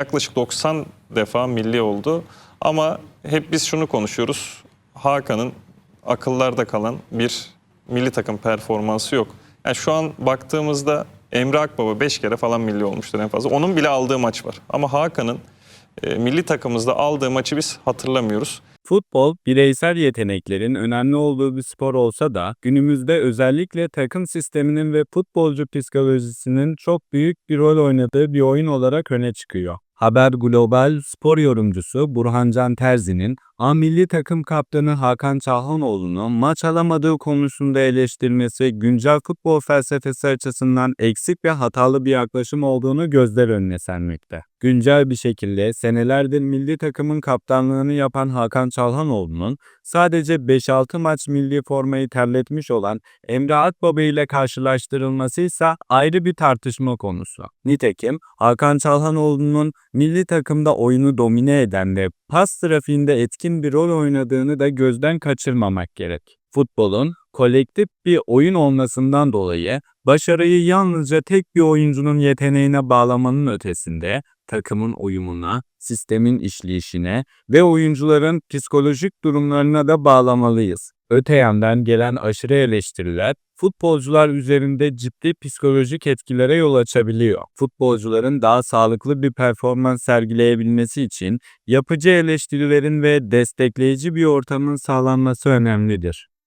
Yaklaşık 90 defa milli oldu ama hep biz şunu konuşuyoruz. Hakan'ın akıllarda kalan bir milli takım performansı yok. Yani şu an baktığımızda Emre Akbaba 5 kere falan milli olmuştur en fazla. Onun bile aldığı maç var. Ama Hakan'ın e, milli takımımızda aldığı maçı biz hatırlamıyoruz. Futbol, bireysel yeteneklerin önemli olduğu bir spor olsa da günümüzde özellikle takım sisteminin ve futbolcu psikolojisinin çok büyük bir rol oynadığı bir oyun olarak öne çıkıyor. Haber Global spor yorumcusu Burhancan Terzi'nin A milli takım kaptanı Hakan Çalhanoğlu'nu maç alamadığı konusunda eleştirmesi güncel futbol felsefesi açısından eksik ve hatalı bir yaklaşım olduğunu gözler önüne sermekte. Güncel bir şekilde senelerdir milli takımın kaptanlığını yapan Hakan Çalhanoğlu'nun sadece 5-6 maç milli formayı terletmiş olan Emre Akbaba ile karşılaştırılması ise ayrı bir tartışma konusu. Nitekim Hakan Çalhanoğlu'nun milli takımda oyunu domine eden ve pas trafiğinde etkin bir rol oynadığını da gözden kaçırmamak gerek. Futbolun kolektif bir oyun olmasından dolayı başarıyı yalnızca tek bir oyuncunun yeteneğine bağlamanın ötesinde takımın uyumuna, sistemin işleyişine ve oyuncuların psikolojik durumlarına da bağlamalıyız. Öte yandan gelen aşırı eleştiriler futbolcular üzerinde ciddi psikolojik etkilere yol açabiliyor. Futbolcuların daha sağlıklı bir performans sergileyebilmesi için yapıcı eleştirilerin ve destekleyici bir ortamın sağlanması önemlidir.